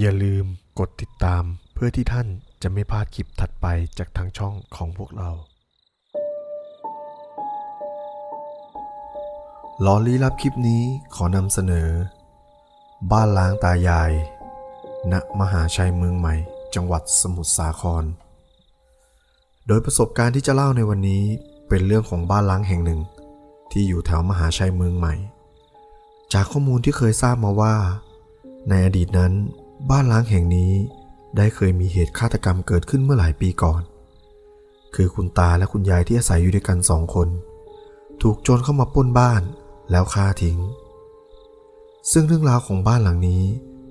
อย่าลืมกดติดตามเพื่อที่ท่านจะไม่พลาดคลิปถัดไปจากทางช่องของพวกเราลอลี้ลับคลิปนี้ขอนำเสนอ บ้านล้างตายาย ณ มหาชัยเมืองใหม่ จังหวัดสมุทรสาคร โดยประสบการณ์ที่จะเล่าในวันนี้เป็นเรื่องของบ้านล้างแห่งหนึ่ง ที่อยู่แถวมหาชัยเมืองใหม่ จากข้อมูลที่เคยทราบมาว่า ในอดีตนั้น บ้านล้างแห่งนี้ได้เคยมีเหตุฆาตกรรมเกิดขึ้นเมื่อหลายปีก่อน คือคุณตาและคุณยายที่อาศัยอยู่ด้วยกันสองคน ถูกโจรเข้ามาปล้นบ้านแล้วฆ่าทิ้ง ซึ่งเรื่องราวของบ้านหลังนี้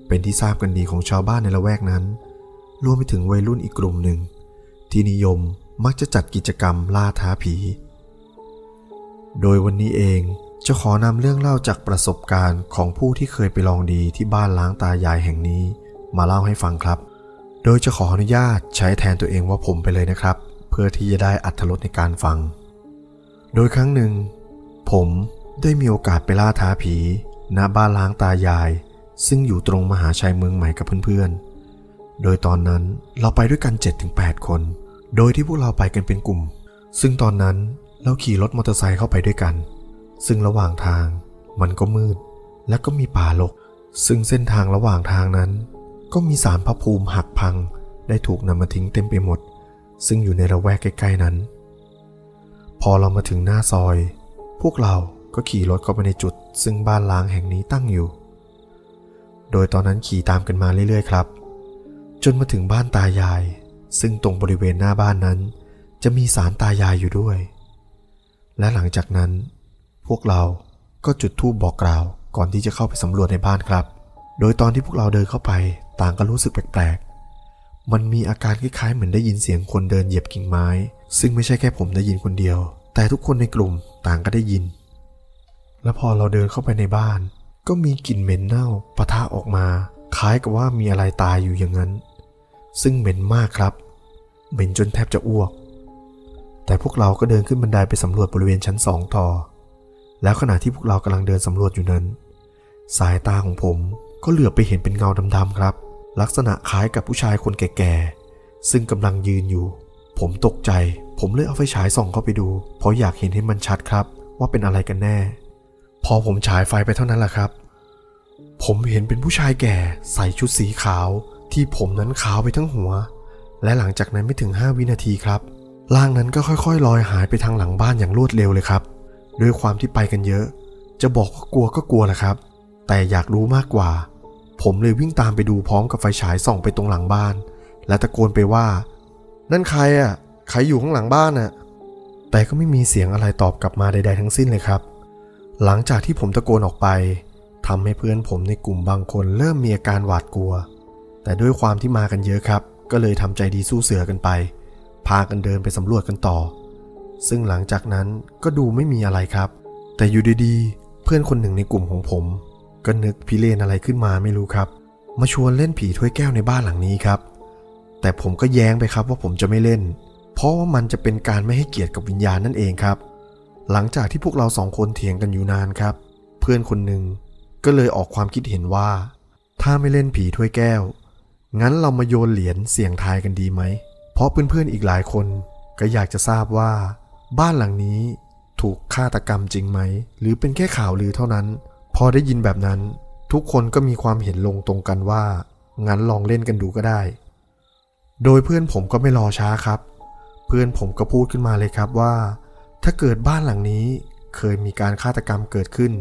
เป็นที่ทราบกันดีของชาวบ้านในละแวกนั้น รวมไปถึงวัยรุ่นอีกกลุ่มหนึ่ง ที่นิยมมักจะจัดกิจกรรมล่าท้าผี โดยวันนี้เองจะขอนำเรื่องเล่าจากประสบการณ์ของผู้ที่เคยไปลองดีที่บ้านล้างตายายแห่งนี้ มาเล่าให้ฟังครับ โดยจะขออนุญาตใช้แทนตัวเองว่าผมไปเลยนะครับ เพื่อที่จะได้อัธรสในการฟัง โดยครั้งหนึ่ง ผมได้มีโอกาสไปล่าท้าผีณบ้านล้างตายาย ซึ่งอยู่ตรงมหาชัยเมืองใหม่กับเพื่อนๆ โดยตอนนั้นเราไปด้วยกัน 7-8 คน โดยที่พวกเราไปกันเป็นกลุ่ม ซึ่งตอนนั้นเราขี่รถมอเตอร์ไซค์เข้าไปด้วยกัน ซึ่งระหว่างทางมันก็มืด และก็มีป่ารก ซึ่งเส้นทางระหว่างทางนั้น ก็มีสารพระภูมิหักพังได้ถูกนำมาทิ้งเต็มไปหมด ซึ่งอยู่ในระแวกใกล้ๆนั้น พอเรามาถึงหน้าซอย พวกเราก็ขี่รถเข้าไปในจุด ซึ่งบ้านล้างแห่งนี้ตั้งอยู่ โดยตอนนั้นขี่ตามกันมาเรื่อยๆ ครับ จนมาถึงบ้านตายาย ซึ่งตรงบริเวณหน้าบ้านนั้น จะมีสารตายายอยู่ด้วย และหลังจากนั้น พวกเราก็จุดธูปบอกกล่าวก่อนที่จะเข้าไปสำรวจในบ้านครับ โดยตอนที่พวกเราเดินเข้าไป ต่างก็รู้สึกแปลกๆ มันมีอาการคล้ายๆเหมือนได้ยินเสียงคนเดินเหยียบกิ่งไม้ ซึ่งไม่ใช่แค่ผมได้ยินคนเดียว แต่ทุกคนในกลุ่มต่างก็ได้ยิน และพอเราเดินเข้าไปในบ้าน ก็มีกลิ่นเหม็นเน่าปะทะออกมา คล้ายกับว่ามีอะไรตายอยู่อย่างนั้น ซึ่งเหม็นมากครับ เหม็นจนแทบจะอ้วก แต่พวกเราก็เดินขึ้นบันไดไปสำรวจบริเวณชั้นสองต่อ แล้วขณะที่พวกเรากำลังเดินสำรวจอยู่นั้น สายตาของผม ก็เหลือบไปเห็นเป็นเงาดำๆครับ ลักษณะคล้ายกับผู้ชายคนแก่ๆ ซึ่งกำลังยืนอยู่ ผมตกใจ ผมเลยเอาไฟฉายส่องเข้าไปดู เพราะอยากเห็นให้มันชัดครับ ว่าเป็นอะไรกันแน่ พอผมฉายไฟไปเท่านั้นแหละครับ ผมเห็นเป็นผู้ชายแก่ ใส่ชุดสีขาว ที่ผมนั้นขาวไปทั้งหัว และหลังจากนั้นไม่ถึง 5 วินาทีครับร่างนั้นก็ค่อยๆลอยหายไปทางหลังบ้านอย่างรวดเร็วเลยครับด้วยความที่ไปกันเยอะ จะบอกว่ากลัวก็กลัวแหละครับ แต่อยากรู้มากกว่า ผมเลยวิ่งตามไปดูพร้อมกับไฟฉายส่องไปตรงหลังบ้าน และตะโกนไปว่า นั่นใครอะ ใครอยู่ข้างหลังบ้านอะ แต่ก็ไม่มีเสียงอะไรตอบกลับมาใด ๆ ทั้งสิ้นเลยครับ หลังจากที่ผมตะโกนออกไปทำให้เพื่อนผมในกลุ่มบางคนเริ่มมีอาการหวาดกลัว แต่ด้วยความที่มากันเยอะครับ ก็เลยทำใจดีสู้เสือกันไป พากันเดินไปสำรวจกันต่อ ซึ่งหลังจากนั้นก็ดูไม่มีอะไรครับ แต่อยู่ดีๆ เพื่อนคนหนึ่งในกลุ่มของผม ก็นึกพิเรนอะไรขึ้นมาไม่รู้ครับ มาชวนเล่นผีถ้วยแก้วในบ้านหลังนี้ครับ แต่ผมก็แย้งไปครับว่าผมจะไม่เล่น เพราะว่ามันจะเป็นการไม่ให้เกียรติกับวิญญาณนั่นเองครับ หลังจากที่พวกเราสองคนเถียงกันอยู่นานครับ เพื่อนคนหนึ่งก็เลยออกความคิดเห็นว่า ถ้าไม่เล่นผีถ้วยแก้ว งั้นเรามาโยนเหรียญเสี่ยงทายกันดีไหม เพราะเพื่อนๆอีกหลายคนก็อยากจะทราบว่า บ้านหลังนี้ถูกฆาตกรรมจริงไหม หรือเป็นแค่ข่าวลือเท่านั้น พอได้ยินแบบนั้น ทุกคนก็มีความเห็นลงตรงกันว่า งั้นลองเล่นกันดูก็ได้ โดยเพื่อนผมก็ไม่รอช้าครับ เพื่อนผมก็พูดขึ้นมาเลยครับว่า ถ้าเกิดบ้านหลังนี้เคยมีการฆาตกรรมเกิดขึ้น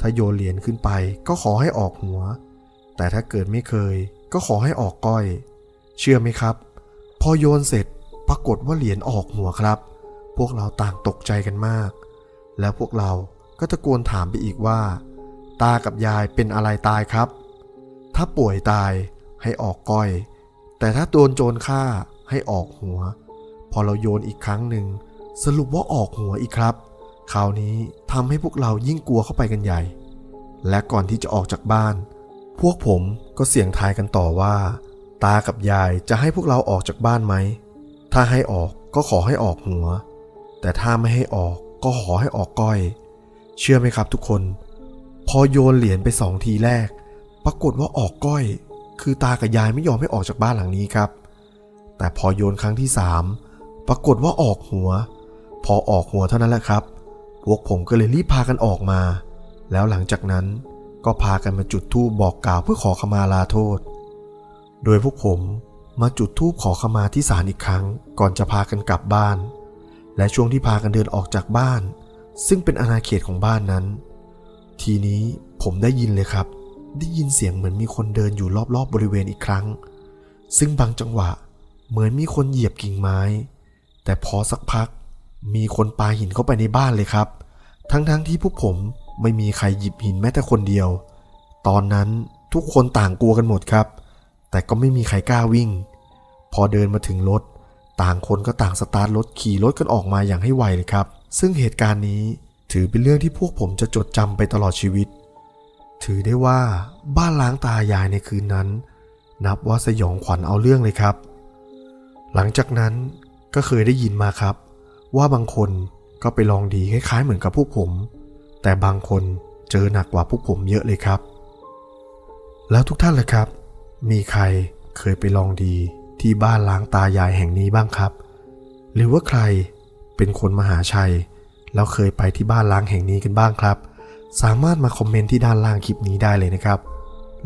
ถ้าโยนเหรียญขึ้นไปก็ขอให้ออกหัว แต่ถ้าเกิดไม่เคย ก็ขอให้ออกก้อย เชื่อไหมครับ พอโยนเสร็จปรากฏว่าเหรียญออกหัวครับ พวกเราต่างตกใจกันมาก แล้วพวกเราก็ตะโกนถามไปอีกว่า ตากับยายเป็นอะไรตายครับ ถ้าป่วยตายให้ออกก้อย แต่ถ้าโดนโจรฆ่าให้ออกหัว พอเราโยนอีกครั้งหนึ่ง สรุปว่าออกหัวอีกครับ คราวนี้ทำให้พวกเรายิ่งกลัวเข้าไปกันใหญ่ และก่อนที่จะออกจากบ้าน พวกผมก็เสี่ยงทายกันต่อว่า ตากับยายจะให้พวกเราออกจากบ้านไหม ถ้าให้ออกก็ขอให้ออกหัว แต่ถ้าไม่ให้ออกก็ขอให้ออกก้อย เชื่อไหมครับทุกคน อโยนเหรียญไปสองทีแรก ปรากฏว่าออกก้อย คือตากับยายไม่ยอมให้ออกจากบ้านหลังนี้ครับ แต่พอโยนครั้งที่สามปรากฏว่าออกหัว พอออกหัวเท่านั้นแหละครับ พวกผมก็เลยรีบพากันออกมา แล้วหลังจากนั้นก็พากันมาจุดธูปบอกกล่าวเพื่อขอขมาลาโทษ โดยพวกผมมาจุดธูปขอขมาที่ศาลอีกครั้ง ก่อนจะพากันกลับบ้าน และช่วงที่พากันเดินออกจากบ้าน ซึ่งเป็นอาณาเขตของบ้านนั้น ทีนี้ผมได้ยินเลยครับ ได้ยินเสียงเหมือนมีคนเดินอยู่รอบๆบบริเวณอีกครั้ง ซึ่งบางจังหวะเหมือนมีคนเหยียบกิ่งไม้ แต่พอสักพัก มีคนปาหินเข้าไปในบ้านเลยครับ ทั้งๆที่พวกผมไม่มีใครหยิบหินแม้แต่คนเดียว ตอนนั้นทุกคนต่างกลัวกันหมดครับ แต่ก็ไม่มีใครกล้าวิ่ง พอเดินมาถึงรถ ต่างคนก็ต่างสตาร์ทรถขี่รถกันออกมาอย่างให้ไวเลยครับ ซึ่งเหตุการณ์นี้ ถือเป็นเรื่องที่พวกผมจะจดจำไปตลอดชีวิต ถือได้ว่าบ้านล้างตายายในคืนนั้น นับว่าสยองขวัญเอาเรื่องเลยครับ หลังจากนั้นก็เคยได้ยินมาครับ ว่าบางคนก็ไปลองดีคล้ายๆเหมือนกับพวกผม แต่บางคนเจอหนักกว่าพวกผมเยอะเลยครับ แล้วทุกท่านล่ะครับ มีใครเคยไปลองดีที่บ้านล้างตายายแห่งนี้บ้างครับ หรือว่าใครเป็นคนมหาชัย แล้วเคยไปที่บ้านล้างแห่งนี้กันบ้างครับ สามารถมาคอมเมนต์ที่ด้านล่างคลิปนี้ได้เลยนะครับ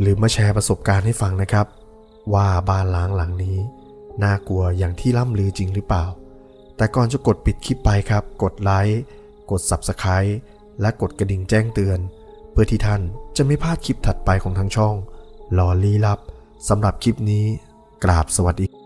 หรือมาแชร์ประสบการณ์ให้ฟังนะครับ ว่าบ้านล้างหลังนี้ น่ากลัวอย่างที่ล่ำลือจริงหรือเปล่า แต่ก่อนจะกดปิดคลิปไปครับ กดไลค์กด Subscribe และกดกระดิ่งแจ้งเตือน เพื่อที่ท่านจะไม่พลาดคลิปถัดไปของทางช่องหลอลี้ลับสำหรับคลิปนี้กราบสวัสดี